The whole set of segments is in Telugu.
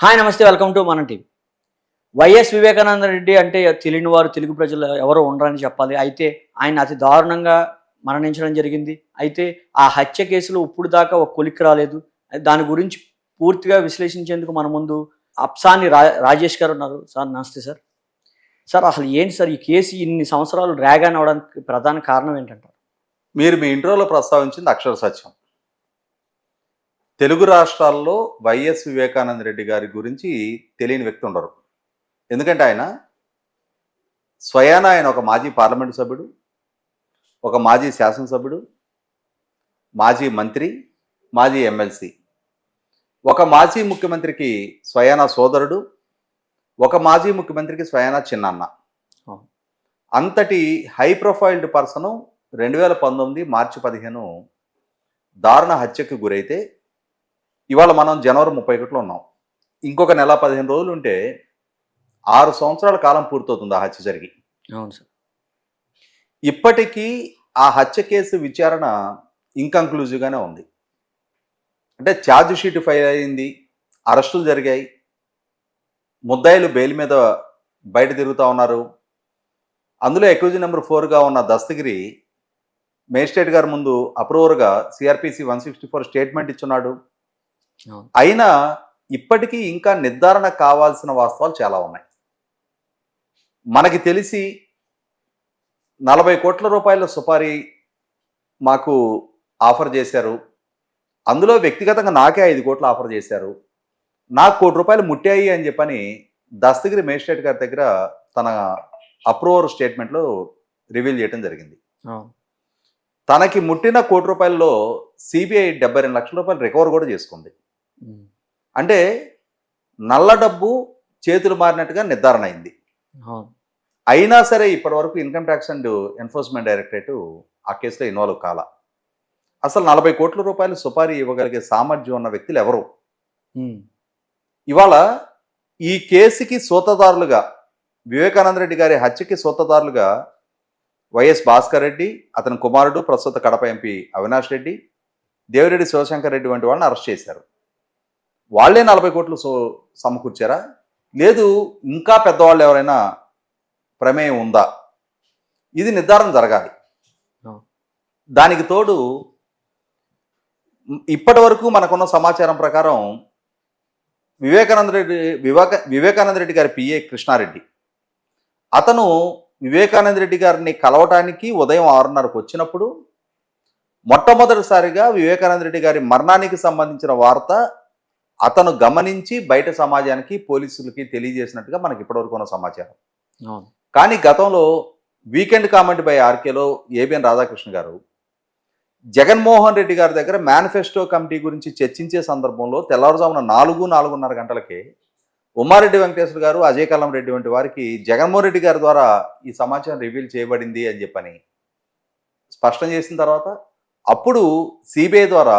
హాయ్ నమస్తే వెల్కమ్ టు మన టీవీ వైఎస్ వివేకానంద రెడ్డి అంటే తెలియని వారు తెలుగు ప్రజలు ఎవరో ఉండరని చెప్పాలి. అయితే ఆయన అతి దారుణంగా మరణించడం జరిగింది. అయితే ఆ హత్య కేసులో ఇప్పుడు దాకా ఒక కొలిక్కి రాలేదు. దాని గురించి పూర్తిగా విశ్లేషించేందుకు మన ముందు అప్సాని రా రాజేష్ గారు ఉన్నారు. సార్ నమస్తే సార్. సార్ అసలు ఏంటి సార్ ఈ కేసు? ఇన్ని సంవత్సరాలు డ్రాగాన్ అని అవడానికి ప్రధాన కారణం ఏంటంటారు? మీరు మీ ఇంట్రోలో ప్రస్తావించింది అక్షర సత్యం. తెలుగు రాష్ట్రాల్లో వైఎస్ వివేకానంద రెడ్డి గారి గురించి తెలియని వ్యక్తి ఉండరు. ఎందుకంటే ఆయన స్వయాన ఆయన ఒక మాజీ పార్లమెంటు సభ్యుడు ఒక మాజీ శాసనసభ్యుడు మాజీ మంత్రి మాజీ ఎమ్మెల్సీ. ఒక మాజీ ముఖ్యమంత్రికి స్వయాన సోదరుడు ఒక మాజీ ముఖ్యమంత్రికి స్వయాన చిన్నన్న. అంతటి హై ప్రొఫైల్డ్ పర్సను రెండు వేల పంతొమ్మిది మార్చి పదిహేను దారుణ హత్యకు గురైతే ఇవాళ మనం జనవరి ముప్పై ఒకటిలో ఉన్నాం. ఇంకొక నెల పదిహేను రోజులు ఉంటే ఆరు సంవత్సరాల కాలం పూర్తవుతుంది ఆ హత్య జరిగి. అవును సార్. ఇప్పటికీ ఆ hత్య కేసు విచారణ ఇంకంక్లూజివ్గానే ఉంది. అంటే ఛార్జ్ షీట్ ఫైల్ అయింది అరెస్టులు జరిగాయి ముద్దాయిలు బెయిల్ మీద బయట తిరుగుతూ ఉన్నారు. అందులో ఎక్విజన్ నెంబర్ ఫోర్గా ఉన్న దస్తగిరి మేజిస్ట్రేట్ గారి ముందు అప్రూవర్గా CrPC one sixty four statement ఇచ్చున్నాడు. అయినా ఇప్పటికీ ఇంకా నిర్ధారణ కావాల్సిన వాస్తవాలు చాలా ఉన్నాయి. మనకి తెలిసి నలభై కోట్ల రూపాయల సుపారీ మాకు ఆఫర్ చేశారు. అందులో వ్యక్తిగతంగా నాకే ఐదు కోట్లు ఆఫర్ చేశారు. నాకు కోటి రూపాయలు ముట్టాయి అని చెప్పని దస్తగిరి మేజిస్ట్రేట్ గారి దగ్గర తన అప్రూవర్ స్టేట్మెంట్లో రివీల్ చేయడం జరిగింది. తనకి ముట్టిన కోటి రూపాయల్లో సిబిఐ డెబ్బై రెండు లక్షల రూపాయలు రికవర్ కూడా చేసుకుంది. అంటే నల్ల డబ్బు చేతులు మారినట్టుగా నిర్ధారణ అయింది. అయినా సరే ఇప్పటివరకు income tax and enforcement directorate ఆ కేసులో ఇన్వాల్వ్ కాల. అసలు నలభై కోట్ల రూపాయలు సుపారీ ఇవ్వగలిగే సామర్థ్యం ఉన్న వ్యక్తులు ఎవరు. ఇవాళ ఈ కేసుకి సూతదారులుగా వివేకానంద రెడ్డి గారి హత్యకి సూతదారులుగా వైఎస్ భాస్కర్ రెడ్డి అతని కుమారుడు ప్రస్తుత కడప ఎంపీ అవినాష్ రెడ్డి దేవిరెడ్డి శివశంకర్ రెడ్డి వంటి వాళ్ళని అరెస్ట్ చేశారు. వాళ్ళే నలభై కోట్లు సో సమకూర్చారా? లేదు ఇంకా పెద్దవాళ్ళు ఎవరైనా ప్రమేయం ఉందా? ఇది నిర్ధారణ జరగాలి. దానికి తోడు ఇప్పటి వరకు మనకున్న సమాచారం ప్రకారం వివేకానంద రెడ్డి వివేక వివేకానంద రెడ్డి గారి పిఏ కృష్ణారెడ్డి. అతను వివేకానంద రెడ్డి గారిని కలవటానికి ఉదయం ఆరున్నరకు వచ్చినప్పుడు మొట్టమొదటిసారిగా వివేకానంద రెడ్డి గారి మరణానికి సంబంధించిన వార్త అతను గమనించి బయట సమాజానికి పోలీసులకి తెలియజేసినట్టుగా మనకి ఇప్పటివరకు ఉన్న సమాచారం. కానీ గతంలో వీకెండ్ కామెంట్ బై ఆర్కేలో ఏబిఎన్ రాధాకృష్ణ గారు జగన్మోహన్ రెడ్డి గారి దగ్గర మేనిఫెస్టో కమిటీ గురించి చర్చించే సందర్భంలో తెల్లవారుజామున నాలుగు నాలుగున్నర గంటలకే ఉమ్మారెడ్డి వెంకటేశ్వర గారు అజయ్ కల్లం రెడ్డి వంటి వారికి జగన్మోహన్ రెడ్డి గారి ద్వారా ఈ సమాచారం రివీల్ చేయబడింది అని చెప్పని స్పష్టం చేసిన తర్వాత అప్పుడు సిబిఐ ద్వారా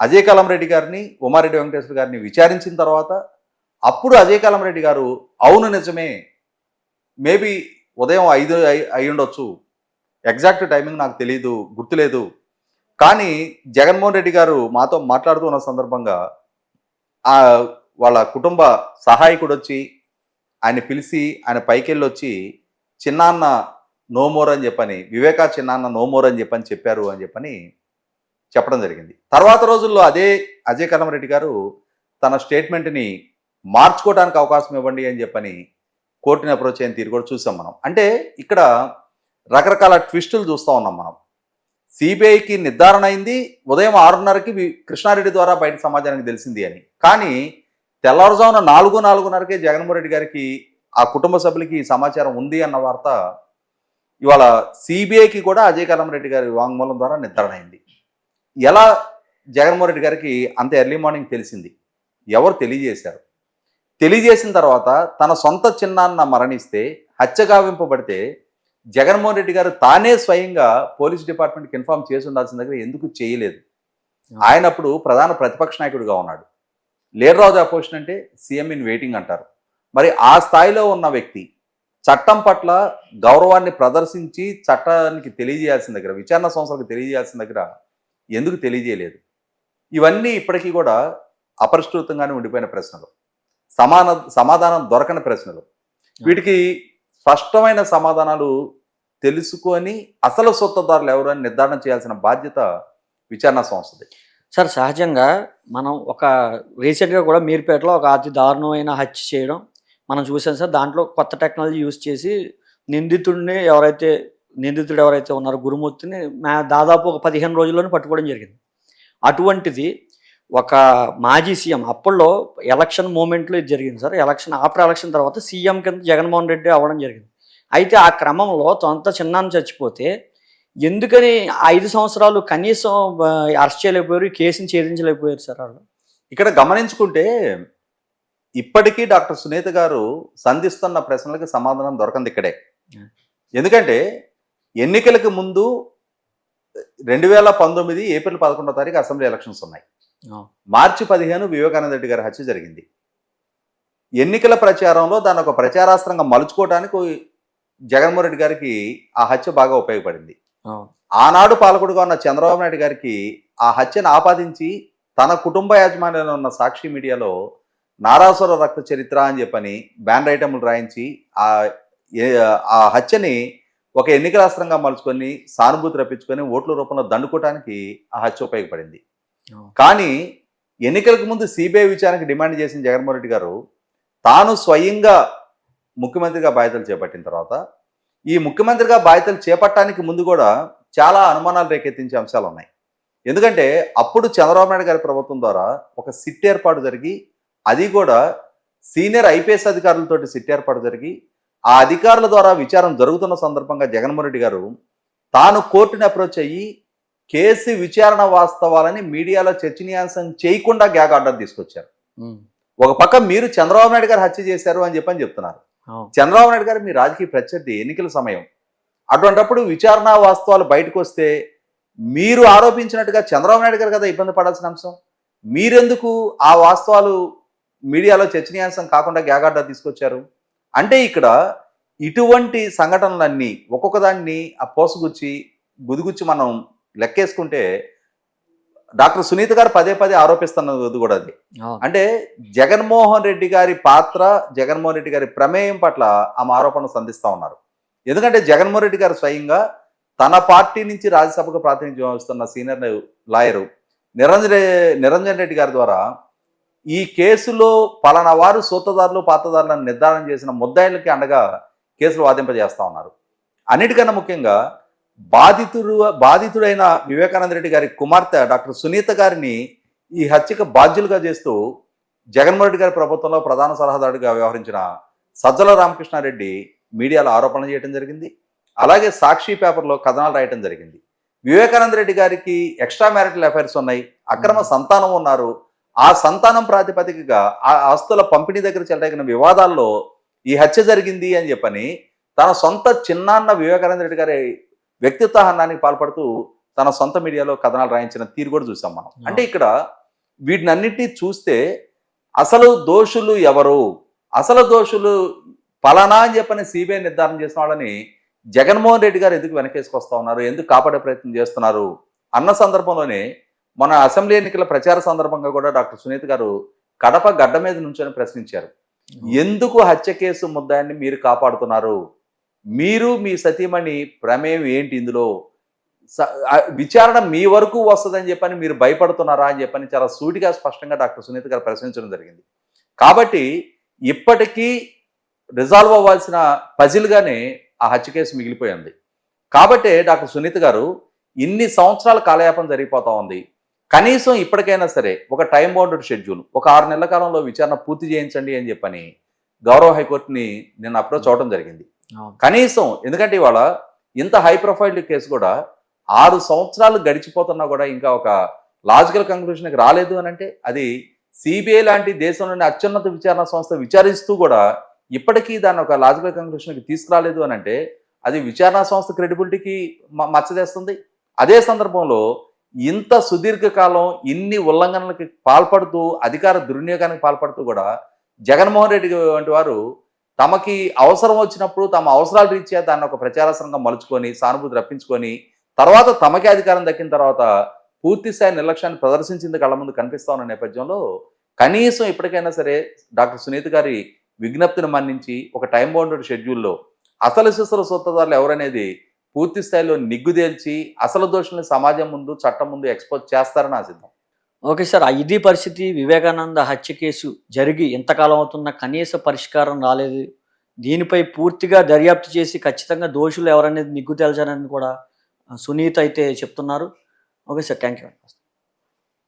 అజయ్ కల్లం రెడ్డి గారిని ఉమారెడ్డి వెంకటేశ్వర గారిని విచారించిన తర్వాత అప్పుడు అజయ్ కల్లం రెడ్డి గారు అవును నిజమే మేబీ ఉదయం ఐదు అయి ఉండొచ్చు. ఎగ్జాక్ట్ టైమింగ్ నాకు తెలియదు గుర్తులేదు. కానీ జగన్మోహన్ రెడ్డి గారు మాతో మాట్లాడుతూ ఉన్న సందర్భంగా ఆ వాళ్ళ కుటుంబ సహాయకుడు వచ్చి ఆయన పిలిచి ఆయన పైకి వెళ్ళి వచ్చి చిన్నాన్న నోమోర్ అని చెప్పని వివేకా చిన్నాన్న నోమోర్ అని చెప్పని చెప్పారు అని చెప్పని చెప్పడం జరిగింది. తర్వాత రోజుల్లో అదే అజయ్ కలమరెడ్డి గారు తన స్టేట్మెంట్ని మార్చుకోవడానికి అవకాశం ఇవ్వండి అని చెప్పని కోర్టుని అప్రోచ్ అయిన తీరు కూడా చూసాం మనం. అంటే ఇక్కడ రకరకాల ట్విస్టులు చూస్తూ ఉన్నాం మనం. సిబిఐకి నిర్ధారణ అయింది ఉదయం ఆరున్నరకి కృష్ణారెడ్డి ద్వారా బయట సమాజానికి తెలిసింది అని. కానీ తెల్లవారుజామున నాలుగు నాలుగున్నరకే జగన్మోహన్ రెడ్డి గారికి ఆ కుటుంబ సభ్యులకి సమాచారం ఉంది అన్న వార్త ఇవాళ సిబిఐకి కూడా అజయ్ కలం రెడ్డి గారి వాంగ్మూలం ద్వారా నిర్ధారణ అయింది. ఎలా జగన్మోహన్ రెడ్డి గారికి అంత ఎర్లీ మార్నింగ్ తెలిసింది? ఎవరు తెలియజేశారు? తెలియజేసిన తర్వాత తన సొంత చిన్నాన్న మరణిస్తే హత్య గావింపబడితే జగన్మోహన్ రెడ్డి గారు తానే స్వయంగా పోలీస్ డిపార్ట్మెంట్కి ఇన్ఫార్మ్ చేసి ఉండాల్సిన దగ్గర ఎందుకు చేయలేదు? ఆయన అప్పుడు ప్రధాన ప్రతిపక్ష నాయకుడిగా ఉన్నాడు. లీడర్ ఆఫ్ ది అపోజిషన్ అంటే సీఎం ఇన్ వెయిటింగ్ అంటారు. మరి ఆ స్థాయిలో ఉన్న వ్యక్తి చట్టం పట్ల గౌరవాన్ని ప్రదర్శించి చట్టానికి తెలియజేయాల్సిన దగ్గర విచారణ సంస్థలకు తెలియజేయాల్సిన దగ్గర ఎందుకు తెలియజేయలేదు? ఇవన్నీ ఇప్పటికీ కూడా అపరిష్కృతంగానే ఉండిపోయిన ప్రశ్నలు. సమాన సమాధానం దొరకని ప్రశ్నలు. వీటికి స్పష్టమైన సమాధానాలు తెలుసుకొని అసలు సొత్తదారులు ఎవరు అని నిర్ధారణ చేయాల్సిన బాధ్యత విచారణ సంస్థది. సార్ సహజంగా మనం ఒక రీసెంట్గా కూడా మీర్పేటలో ఒక అతి దారుణమైన హత్య చేయడం మనం చూసాం సార్. దాంట్లో కొత్త టెక్నాలజీ యూజ్ చేసి నిందితుడిని ఎవరైతే నిందితుడు ఎవరైతే ఉన్నారో గురుమూర్తిని దాదాపు ఒక పదిహేను రోజుల్లోనే పట్టుకోవడం జరిగింది. అటువంటిది ఒక మాజీ సీఎం అప్పట్లో ఎలక్షన్ మూమెంట్లో ఇది జరిగింది సార్. ఎలక్షన్ ఆఫ్టర్ ఎలక్షన్ తర్వాత సీఎం కింద జగన్మోహన్ రెడ్డి అవ్వడం జరిగింది. అయితే ఆ క్రమంలో సొంత చిన్నాన్ని చచ్చిపోతే ఎందుకని ఐదు సంవత్సరాలు కనీసం అరెస్ట్ చేయలేకపోయారు కేసుని ఛేదించలేకపోయారు సార్ వాళ్ళు? ఇక్కడ గమనించుకుంటే ఇప్పటికీ డాక్టర్ సునీత గారు సంధిస్తున్న ప్రశ్నలకు సమాధానం దొరకంది ఇక్కడే. ఎందుకంటే ఎన్నికలకు ముందు రెండు వేల పంతొమ్మిది ఏప్రిల్ పదకొండో తారీఖు అసెంబ్లీ ఎలక్షన్స్ ఉన్నాయి. మార్చి పదిహేను వివేకానంద రెడ్డి గారి హత్య జరిగింది ఎన్నికల ప్రచారంలో దాని ఒక ప్రచారాస్త్రంగా మలుచుకోవడానికి జగన్మోహన్ రెడ్డి గారికి ఆ హత్య బాగా ఉపయోగపడింది. ఆనాడు పాలకుడుగా ఉన్న చంద్రబాబు నాయుడు గారికి ఆ హత్యను ఆపాదించి తన కుటుంబ యాజమాన్యంలో ఉన్న సాక్షి మీడియాలో నారాసుర రక్త చరిత్ర అని చెప్పని బ్యాన్ ఐటమ్లు రాయించి ఆ హత్యని ఒక ఎన్నికల అస్త్రంగా మలుచుకొని సానుభూతి రప్పించుకొని ఓట్ల రూపంలో దండుకోవడానికి ఆ హత్య ఉపయోగపడింది. కానీ ఎన్నికలకు ముందు సిబిఐ విచారణకు డిమాండ్ చేసిన జగన్మోహన్ రెడ్డి గారు తాను స్వయంగా ముఖ్యమంత్రిగా బాధ్యతలు చేపట్టిన తర్వాత ఈ ముఖ్యమంత్రిగా బాధ్యతలు చేపట్టడానికి ముందు కూడా చాలా అనుమానాలు రేకెత్తించే అంశాలు ఉన్నాయి ఎందుకంటే అప్పుడు చంద్రబాబు నాయుడు గారి ప్రభుత్వం ద్వారా ఒక సిట్ ఏర్పాటు జరిగి అది కూడా సీనియర్ ఐపీఎస్ అధికారులతోటి సిట్ ఏర్పాటు జరిగి ఆ అధికారుల ద్వారా విచారణ జరుగుతున్న సందర్భంగా జగన్మోహన్ రెడ్డి గారు తాను కోర్టుని అప్రోచ్ అయ్యి కేసు విచారణ వాస్తవాలని మీడియాలో చర్చనీయాంశం చేయకుండా గ్యాగ్ ఆర్డర్ తీసుకొచ్చారు. ఒక పక్క మీరు చంద్రబాబు నాయుడు గారు హత్య చేశారు అని చెప్పని చెప్తున్నారు. చంద్రబాబు నాయుడు గారు మీ రాజకీయ ప్రత్యర్థి ఎన్నికల సమయం. అటువంటప్పుడు విచారణ వాస్తవాలు బయటకు వస్తే మీరు ఆరోపించినట్టుగా చంద్రబాబు నాయుడు గారు కదా ఇబ్బంది పడాల్సిన అంశం. మీరెందుకు ఆ వాస్తవాలు మీడియాలో చర్చనీయాంశం కాకుండా గ్యాగార్డా తీసుకొచ్చారు? అంటే ఇక్కడ ఇటువంటి సంఘటనలన్నీ ఒక్కొక్క దాన్ని ఆ పోసగుచ్చి గుదిగుచ్చి మనం లెక్కేసుకుంటే డాక్టర్ సునీత గారు పదే పదే ఆరోపిస్తున్నది కూడా అది. అంటే జగన్మోహన్ రెడ్డి గారి పాత్ర జగన్మోహన్ రెడ్డి గారి ప్రమేయం పట్ల ఆమె ఆరోపణలు సంధిస్తా ఉన్నారు ఎందుకంటే జగన్మోహన్ రెడ్డి గారు స్వయంగా తన పార్టీ నుంచి రాజ్యసభకు ప్రాతినిధ్యం వహిస్తున్న సీనియర్ లాయరు నిరంజన్ నిరంజన్ రెడ్డి గారి ద్వారా ఈ కేసులో పలానా వారు సూత్రధారులు పాతదారులను నిర్ధారణ చేసిన ముద్దాయిలకి అండగా కేసులు వాదింపజేస్తూ ఉన్నారు. అన్నిటికన్నా ముఖ్యంగా బాధితుడు బాధితుడైన వివేకానంద రెడ్డి గారి కుమార్తె డాక్టర్ సునీత గారిని ఈ హత్యకు బాధ్యులుగా చేస్తూ జగన్మోహన్ రెడ్డి గారి ప్రభుత్వంలో ప్రధాన సలహాదారుడిగా వ్యవహరించిన సజ్జల రామకృష్ణారెడ్డి మీడియాలో ఆరోపణలు చేయడం జరిగింది. అలాగే సాక్షి పేపర్లో కథనాలు రాయటం జరిగింది. వివేకానంద రెడ్డి గారికి ఎక్స్ట్రా మ్యారిటల్ అఫైర్స్ ఉన్నాయి. అక్రమ సంతానం ఉన్నారు. ఆ సంతానం ప్రాతిపదికగా ఆ ఆస్తుల పంపిణీ దగ్గర చెలరేగిన వివాదాల్లో ఈ హత్య జరిగింది అని చెప్పని తన సొంత చిన్నాన్న వివేకానంద రెడ్డి గారి వ్యక్తిత్వ హనానికి పాల్పడుతూ తన సొంత మీడియాలో కథనాలు రాయించిన తీరు కూడా చూసాం మనం. అంటే ఇక్కడ వీటినన్నిటినీ చూస్తే అసలు దోషులు ఎవరు? అసలు దోషులు పలానా అని చెప్పని సిబిఐ నిర్ధారణ చేసిన వాళ్ళని జగన్మోహన్ రెడ్డి గారు ఎందుకు వెనకేసుకొస్తా ఉన్నారు? ఎందుకు కాపాడే ప్రయత్నం చేస్తున్నారు? అన్న సందర్భంలోనే మన అసెంబ్లీ ఎన్నికల ప్రచార సందర్భంగా కూడా డాక్టర్ సునీత్ గారు కడప గడ్డ మీద నుంచొని ప్రశ్నించారు. ఎందుకు హత్య కేసు ముద్దాయిని మీరు కాపాడుతున్నారు? మీరు మీ సతీమణి ప్రమేయం ఏంటి ఇందులో? విచారణ మీ వరకు వస్తుందని చెప్పని మీరు భయపడుతున్నారా అని చెప్పని చాలా సూటిగా స్పష్టంగా డాక్టర్ సునీత గారు ప్రశ్నించడం జరిగింది. కాబట్టి ఇప్పటికీ రిజాల్వ్ అవ్వాల్సిన పజిల్గానే ఆ హత్య కేసు మిగిలిపోయింది. కాబట్టే డాక్టర్ సునీత గారు ఇన్ని సంవత్సరాల కాలయాపన జరిగిపోతా ఉంది. కనీసం ఇప్పటికైనా సరే ఒక టైం బౌండెడ్ షెడ్యూల్ ఒక ఆరు నెలల కాలంలో విచారణ పూర్తి చేయించండి అని చెప్పని గౌరవ హైకోర్టుని నేను అప్రోచ్ అవడం జరిగింది. కనీసం ఎందుకంటే ఇవాళ ఇంత హై ప్రొఫైల్ కేసు కూడా ఆరు సంవత్సరాలు గడిచిపోతున్నా కూడా ఇంకా ఒక లాజికల్ కంక్లూషన్కి రాలేదు అని అంటే అది సిబిఐ లాంటి దేశంలోని అత్యున్నత విచారణ సంస్థ విచారిస్తూ కూడా ఇప్పటికీ దాన్ని ఒక లాజికల్ కంక్లూషన్కి తీసుకురాలేదు అని అంటే అది విచారణ సంస్థ క్రెడిబిలిటీకి మచ్చదేస్తుంది అదే సందర్భంలో ఇంత సుదీర్ఘకాలం ఇన్ని ఉల్లంఘనలకి పాల్పడుతూ అధికార దుర్వినియోగానికి పాల్పడుతూ కూడా జగన్మోహన్ రెడ్డి వంటి వారు తమకి అవసరం వచ్చినప్పుడు తమ అవసరాల రీత్యా దాన్ని ఒక ప్రచారాస్త్రంగా మలుచుకొని సానుభూతి రప్పించుకొని తర్వాత తమకే అధికారం దక్కిన తర్వాత పూర్తిస్థాయి నిర్లక్ష్యాన్ని ప్రదర్శించింది కళ్ళ ముందు కనిపిస్తా ఉన్న నేపథ్యంలో కనీసం ఇప్పటికైనా సరే డాక్టర్ సునీత గారి విజ్ఞప్తిని మన్నించి ఒక టైం బౌండెడ్ షెడ్యూల్లో అసలు శిశుల సొత్తదారులు ఎవరనేది పూర్తి స్థాయిలో నిగ్గుదేల్చి అసలు దోషుల్ని సమాజం ముందు చట్టం ముందు ఎక్స్పోజ్ చేస్తారని ఆశిద్దాం ఓకే సార్ ఆ ఇది పరిస్థితి వివేకానంద హత్య కేసు జరిగి ఎంతకాలం అవుతున్న కనీస పరిష్కారం రాలేదు. దీనిపై పూర్తిగా దర్యాప్తు చేసి ఖచ్చితంగా దోషులు ఎవరనేది నిగ్గు తేల్చారని కూడా సునీత అయితే చెప్తున్నారు. Okay sir thank you.